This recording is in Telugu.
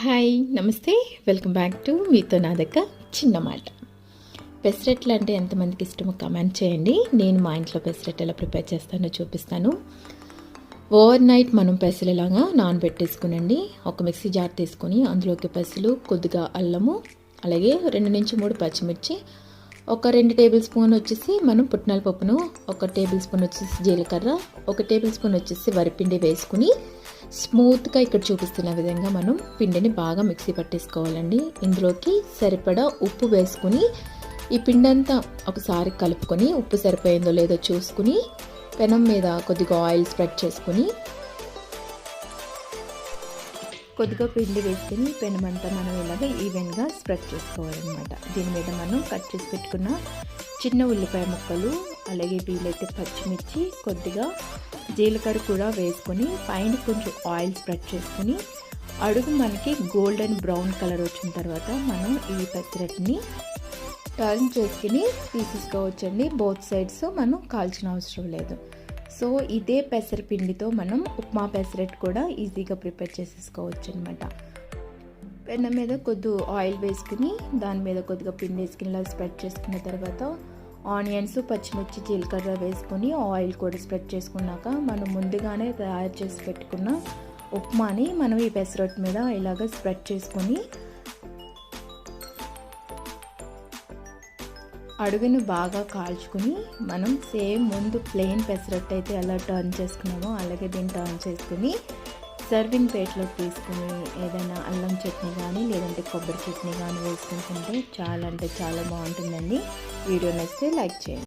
హాయ్ నమస్తే. వెల్కమ్ బ్యాక్ టు మీతో నా దగ్గర చిన్న మాట. పెసరట్లు అంటే ఎంతమందికి ఇష్టమో కమెంట్ చేయండి. నేను మా ఇంట్లో పెసరెట్ ఎలా ప్రిపేర్ చేస్తానో చూపిస్తాను. ఓవర్ నైట్ మనం పెసలులాగా నానబెట్టేసుకునండి. ఒక మిక్సీ జార్ తీసుకొని అందులోకి పెసలు కొద్దిగా అల్లము అలాగే రెండు నుంచి మూడు పచ్చిమిర్చి ఒక రెండు టేబుల్ స్పూన్ వచ్చేసి మనం పుట్నాల పప్పును ఒక టేబుల్ స్పూన్ వచ్చేసి జీలకర్ర ఒక టేబుల్ స్పూన్ వచ్చేసి వరిపిండి వేసుకుని స్మూత్గా ఇక్కడ చూపిస్తున్న విధంగా మనం పిండిని బాగా మిక్సీ పట్టేసుకోవాలండి. ఇందులోకి సరిపడా ఉప్పు వేసుకుని ఈ పిండి అంతా ఒకసారి కలుపుకొని ఉప్పు సరిపోయిందో లేదో చూసుకుని పెనం మీద కొద్దిగా ఆయిల్ స్ప్రెడ్ చేసుకుని కొద్దిగా పిండి వేసుకుని అంతా మనం ఇలాగ ఈవెన్గా స్ప్రెడ్ చేసుకోవాలన్నమాట. దీని మీద మనం కట్ చేసి పెట్టుకున్న చిన్న ఉల్లిపాయ ముక్కలు అలాగే వీలైతే పచ్చిమిర్చి కొద్దిగా జీలకర్ర కూడా వేసుకొని పైన కొంచెం ఆయిల్ స్ప్రెడ్ చేసుకుని అడుగు మనకి గోల్డెన్ బ్రౌన్ కలర్ వచ్చిన తర్వాత మనం ఈ పెసరట్ని టర్న్ చేసుకుని తీసుకోవచ్చండి బోత్ సైడ్స్ మనం కాల్చిన అవసరం లేదు. సో ఇదే పెసరపిండితో మనం ఉప్మా పెసరట్ కూడా ఈజీగా ప్రిపేర్ చేసేసుకోవచ్చు అనమాట పెన్న మీద కొద్ది ఆయిల్ వేసుకుని దాని మీద కొద్దిగా పిండి వేసుకుని ఇలా స్ప్రెడ్ చేసుకున్న తర్వాత ఆనియన్స్ పచ్చిమిర్చి జీలకర్ర వేసుకొని ఆయిల్ కూడా స్ప్రెడ్ చేసుకున్నాక మనం ముందుగానే తయారు చేసి పెట్టుకున్న ఉప్మాని మనం ఈ పెసరట్ మీద ఇలాగ స్ప్రెడ్ చేసుకొని అడుగును బాగా కాల్చుకుని మనం సేమ్ ముందు ప్లెయిన్ పెసరట్ అయితే ఎలా టర్న్ చేసుకున్నామో అలాగే దీన్ని టర్న్ చేసుకుని సర్వింగ్ ప్లేట్లోకి తీసుకుని ఏదైనా అల్లం చట్నీ కానీ లేదంటే కొబ్బరి చట్నీ కానీ వేసుకుంటుంటే చాలా అంటే చాలా బాగుంటుందండి. వీడియో నచ్చితే లైక్ చేయండి.